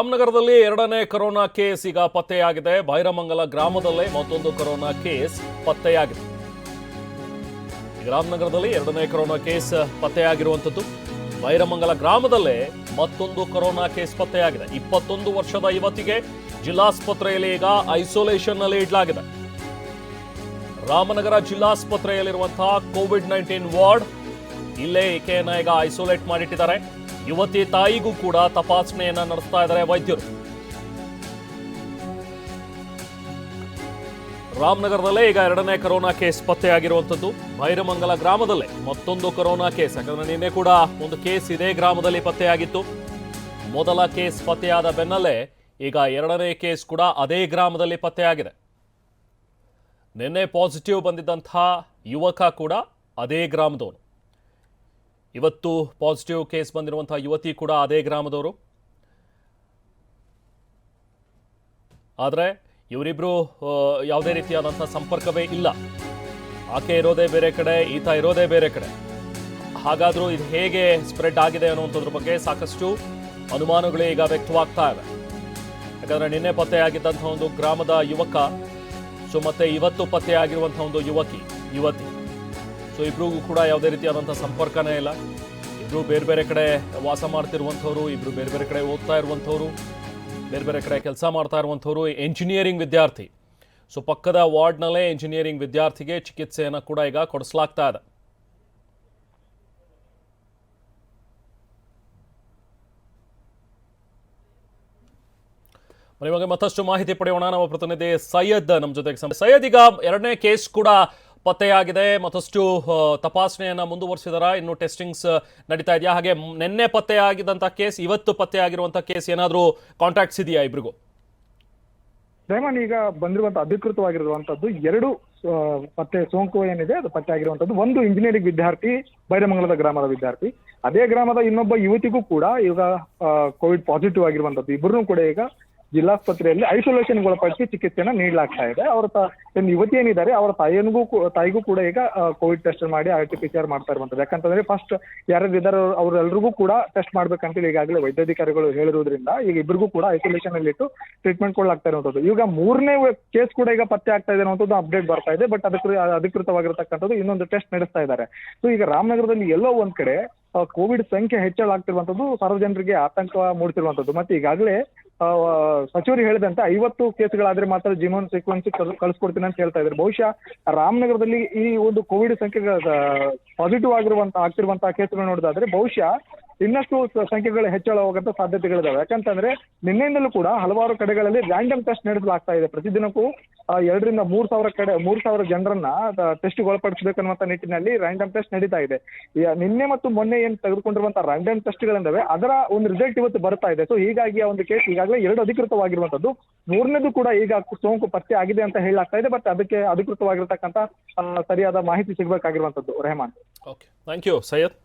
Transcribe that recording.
ರಾಮನಗರದಲ್ಲಿ ಎರಡನೇ corona case ಈಗ ಪತ್ತೆಯಾಗಿದೆ. ಬೈರಮಂಗಲ ಗ್ರಾಮದಲ್ಲೇ ಮತ್ತೊಂದು ಕೊರೋನಾ ಕೇಸ್ ಪತ್ತೆಯಾಗಿದೆ. ರಾಮನಗರದಲ್ಲಿ ಎರಡನೇ ಕೊರೋನಾ ಕೇಸ್ ಪತ್ತೆಯಾಗಿರುವಂಥದ್ದು. ಬೈರಮಂಗಲ ಗ್ರಾಮದಲ್ಲೇ ಮತ್ತೊಂದು ಕೊರೋನಾ ಕೇಸ್ ಪತ್ತೆಯಾಗಿದೆ. ಇಪ್ಪತ್ತೊಂದು ವರ್ಷದ ಯುವತಿಗೆ ಜಿಲ್ಲಾಸ್ಪತ್ರೆಯಲ್ಲಿ ಈಗ ಐಸೋಲೇಷನ್ನಲ್ಲಿ ಇಡಲಾಗಿದೆ. ರಾಮನಗರ ಜಿಲ್ಲಾಸ್ಪತ್ರೆಯಲ್ಲಿರುವಂತಹ ಕೋವಿಡ್ ನೈನ್ಟೀನ್ ವಾರ್ಡ್, ಇಲ್ಲೇ ಈಕೆಯನ್ನು ಈಗ ಐಸೋಲೇಟ್ ಮಾಡಿಟ್ಟಿದ್ದಾರೆ. ಯುವತಿ ತಾಯಿಗೂ ಕೂಡ ತಪಾಸಣೆಯನ್ನ ನಡೆಸ್ತಾ ಇದ್ದಾರೆ ವೈದ್ಯರು. ರಾಮನಗರದಲ್ಲೇ ಈಗ ಎರಡನೇ ಕೊರೋನಾ ಕೇಸ್ ಪತ್ತೆಯಾಗಿರುವಂಥದ್ದು. ಭೈರಮಂಗಲ ಗ್ರಾಮದಲ್ಲೇ ಮತ್ತೊಂದು ಕೊರೋನಾ ಕೇಸ್. ಯಾಕಂದ್ರೆ ನಿನ್ನೆ ಕೂಡ ಒಂದು ಕೇಸ್ ಇದೇ ಗ್ರಾಮದಲ್ಲಿ ಪತ್ತೆಯಾಗಿತ್ತು. ಮೊದಲ ಕೇಸ್ ಪತ್ತೆಯಾದ ಬೆನ್ನಲ್ಲೇ ಈಗ ಎರಡನೇ ಕೇಸ್ ಕೂಡ ಅದೇ ಗ್ರಾಮದಲ್ಲಿ ಪತ್ತೆಯಾಗಿದೆ. ನಿನ್ನೆ ಪಾಸಿಟಿವ್ ಬಂದಿದ್ದಂಥ ಯುವಕ ಕೂಡ ಅದೇ ಗ್ರಾಮದವನು. ಇವತ್ತು ಪಾಸಿಟಿವ್ ಕೇಸ್ ಬಂದಿರುವಂತಹ ಯುವತಿ ಕೂಡ ಅದೇ ಗ್ರಾಮದವರು. ಆದರೆ ಇವರಿಬ್ಬರು ಯಾವುದೇ ರೀತಿಯಾದಂಥ ಸಂಪರ್ಕವೇ ಇಲ್ಲ. ಆಕೆ ಇರೋದೇ ಬೇರೆ ಕಡೆ, ಈತ ಇರೋದೇ ಬೇರೆ ಕಡೆ. ಹಾಗಾದರೂ ಇದು ಹೇಗೆ ಸ್ಪ್ರೆಡ್ ಆಗಿದೆ ಅನ್ನುವಂಥದ್ರ ಬಗ್ಗೆ ಸಾಕಷ್ಟು ಅನುಮಾನಗಳು ಈಗ ವ್ಯಕ್ತವಾಗ್ತಾ ಇವೆ ಯಾಕಂದರೆ ನಿನ್ನೆ ಪತ್ತೆಯಾಗಿದ್ದಂಥ ಒಂದು ಗ್ರಾಮದ ಯುವಕ, ಸೊ ಮತ್ತೆ ಇವತ್ತು ಪತ್ತೆಯಾಗಿರುವಂಥ ಒಂದು ಯುವಕಿ, ಯುವತಿ. ಸೊ ಇಬ್ಬರಿಗೂ ಕೂಡ ಯಾವುದೇ ರೀತಿಯಾದಂಥ ಸಂಪರ್ಕನೇ ಇಲ್ಲ. ಇಬ್ಬರು ಬೇರೆ ಬೇರೆ ಕಡೆ ವಾಸ ಮಾಡ್ತಿರುವಂಥವ್ರು, ಇಬ್ರು ಬೇರೆ ಬೇರೆ ಕಡೆ ಓದ್ತಾ ಇರುವಂಥವ್ರು, ಬೇರೆ ಬೇರೆ ಕಡೆ ಕೆಲಸ ಮಾಡ್ತಾ ಇರುವಂಥವ್ರು ಎಂಜಿನಿಯರಿಂಗ್ ವಿದ್ಯಾರ್ಥಿ. ಸೊ ಪಕ್ಕದ ವಾರ್ಡ್ನಲ್ಲೇ ಎಂಜಿನಿಯರಿಂಗ್ ವಿದ್ಯಾರ್ಥಿಗೆ ಚಿಕಿತ್ಸೆಯನ್ನು ಕೂಡ ಈಗ ಕೊಡಿಸಲಾಗ್ತಾ ಇದೆ. ಇವಾಗ ಮತ್ತಷ್ಟು ಮಾಹಿತಿ ಪಡೆಯೋಣ. ನಮ್ಮ ಪ್ರತಿನಿಧಿ ಸೈಯದ್ ನಮ್ಮ ಜೊತೆಗೆ ಸೈಯದ್ ಈಗ ಎರಡನೇ ಕೇಸ್ ಕೂಡ ಪತ್ತೆಯಾಗಿದೆ. ಮತ್ತಷ್ಟು ತಪಾಸಣೆಯನ್ನು ಮುಂದುವರಿಸಿದಾರ? ಇನ್ನು ಟೆಸ್ಟಿಂಗ್ಸ್ ನಡೀತಾ ಇದೆಯಾ? ಹಾಗೆ ನಿನ್ನೆ ಪತ್ತೆಯಾಗಿದ್ದಂಥ ಕೇಸ್, ಇವತ್ತು ಪತ್ತೆಯಾಗಿರುವಂಥ ಕೇಸ್ ಏನಾದರೂ ಕಾಂಟ್ಯಾಕ್ಟ್ಸ್ ಇದೆಯಾ ಇಬ್ರಿಗೂ? ರೇಮನ್ ಈಗ ಬಂದಿರುವಂತ ಅಧಿಕೃತವಾಗಿರುವಂತದ್ದು ಎರಡು ಪತ್ತೆ, ಸೋಂಕು ಏನಿದೆ, ಅದು ಪತ್ತೆ ಆಗಿರುವಂತದ್ದು ಒಂದು ಇಂಜಿನಿಯರಿಂಗ್ ವಿದ್ಯಾರ್ಥಿ, ಬೈರಮಂಗಲದ ಗ್ರಾಮದ ವಿದ್ಯಾರ್ಥಿ. ಅದೇ ಗ್ರಾಮದ ಇನ್ನೊಬ್ಬ ಯುವತಿಗೂ ಕೂಡ ಈಗ ಕೋವಿಡ್ ಪಾಸಿಟಿವ್ ಆಗಿರುವಂತದ್ದು. ಇಬ್ಬರನ್ನು ಕೂಡ ಈಗ ಜಿಲ್ಲಾಸ್ಪತ್ರೆಯಲ್ಲಿ ಐಸೋಲೇಷನ್ ಒಳಪಡಿಸಿ ಚಿಕಿತ್ಸೆನ ನೀಡಲಾಗ್ತಾ ಇದೆ. ಅವರ ಯುವತಿ ಏನಿದ್ದಾರೆ ಅವರ ತಾಯಿಯನ್ಗೂ ತಾಯಿಗೂ ಕೂಡ ಈಗ ಕೋವಿಡ್ ಟೆಸ್ಟ್ ಮಾಡಿ R T P C R ಮಾಡ್ತಾ ಇರುವಂತದ್ದು ಯಾಕಂತಂದ್ರೆ ಫಸ್ಟ್ ಯಾರ್ಯಾರು ಇದ್ದಾರೆ ಅವರೆಲ್ಲರಿಗೂ ಕೂಡ ಟೆಸ್ಟ್ ಮಾಡ್ಬೇಕಂತೇಳಿ ಈಗಾಗಲೇ ವೈದ್ಯಾಧಿಕಾರಿಗಳು ಹೇಳಿರೋದ್ರಿಂದ ಈಗ ಇಬ್ಬರಿಗೂ ಕೂಡ ಐಸೋಲೇಷನ್ ಅಲ್ಲಿ ಇಟ್ಟು ಟ್ರೀಟ್ಮೆಂಟ್ ಕೊಡ್ಲಾಗ್ತಾ ಇರುವಂತದ್ದು ಈಗ ಮೂರನೇ ಕೇಸ್ ಕೂಡ ಈಗ ಪತ್ತೆ ಆಗ್ತಾ ಇದೆ ಅನ್ನೋದು ಅಪ್ಡೇಟ್ ಬರ್ತಾ ಇದೆ ಬಟ್ ಅದಕ್ಕೆ ಅಧಿಕೃತವಾಗಿರತಕ್ಕಂಥದ್ದು ಇನ್ನೊಂದು ಟೆಸ್ಟ್ ನಡೆಸ್ತಾ ಇದ್ದಾರೆ. ಸೊ ಈಗ ರಾಮನಗರದಲ್ಲಿ ಎಲ್ಲೋ ಒಂದ್ ಕಡೆ ಕೋವಿಡ್ ಸಂಖ್ಯೆ ಹೆಚ್ಚಳ ಆಗ್ತಿರುವಂತದ್ದು ಸಾರ್ವಜನಿಕರಿಗೆ ಆತಂಕ ಮೂಡಿಸಿರುವಂತದ್ದು ಮತ್ತೆ ಈಗಾಗಲೇ ಸಚಿವರು ಹೇಳಿದಂತೆ ಐವತ್ತು ಕೇಸ್ಗಳಾದ್ರೆ ಮಾತ್ರ ಜೀವನ್ ಸೀಕ್ವೆನ್ಸ್ ಕಳಿಸ್ಕೊಡ್ತೀನಿ ಅಂತ ಹೇಳ್ತಾ ಇದ್ದಾರೆ. ಬಹುಶಃ ರಾಮನಗರದಲ್ಲಿ ಈ ಒಂದು ಕೋವಿಡ್ ಸಂಖ್ಯೆ ಪಾಸಿಟಿವ್ ಆಗಿರುವಂತ ಆಗ್ತಿರುವಂತಹ ಕೇಸ್ಗಳು ನೋಡೋದಾದ್ರೆ ಬಹುಶಃ ಇನ್ನಷ್ಟು ಸಂಖ್ಯೆಗಳ ಸಂಖ್ಯೆಗಳು ಹೆಚ್ಚಳ ಹೋಗಂತ ಸಾಧ್ಯತೆಗಳಿದಾವೆ. ಯಾಕಂತಂದ್ರೆ ನಿನ್ನೆಯಿಂದಲೂ ಕೂಡ ಹಲವಾರು ಕಡೆಗಳಲ್ಲಿ ರ್ಯಾಂಡಮ್ ಟೆಸ್ಟ್ ನಡೆಸಲಾಗ್ತಾ ಇದೆ. ಪ್ರತಿದಿನಕ್ಕೂ ಎರಡರಿಂದ ಮೂರ್ ಸಾವಿರ ಕಡೆ, ಮೂರ್ ಸಾವಿರ ಜನರನ್ನ ಟೆಸ್ಟ್ ಒಳಪಡಿಸಬೇಕನ್ನುವಂತ ನಿಟ್ಟಿನಲ್ಲಿ ರ್ಯಾಂಡಮ್ ಟೆಸ್ಟ್ ನಡೀತಾ ಇದೆ. ನಿನ್ನೆ ಮತ್ತು ಮೊನ್ನೆ ಏನ್ ತೆಗೆದುಕೊಂಡಿರುವಂತಹ ರ್ಯಾಂಡಮ್ ಟೆಸ್ಟ್ಗಳಿಂದವೆ ಅದರ ಒಂದು ರಿಸಲ್ಟ್ ಇವತ್ತು ಬರ್ತಾ ಇದೆ. ಸೊ ಹೀಗಾಗಿ ಆ ಒಂದು ಕೇಸ್ ಈಗಾಗಲೇ ಎರಡು ಅಧಿಕೃತವಾಗಿರುವಂತದ್ದು. ಮೂರನೇದು ಕೂಡ ಈಗ ಸೋಂಕು ಪತ್ತೆ ಆಗಿದೆ ಅಂತ ಹೇಳಲಾಗ್ತಾ ಇದೆ ಬಟ್ ಅದಕ್ಕೆ ಅಧಿಕೃತವಾಗಿರ್ತಕ್ಕಂಥ ಸರಿಯಾದ ಮಾಹಿತಿ ಸಿಗಬೇಕಾಗಿರುವಂತದ್ದು. Rehman. Okay thank you Syed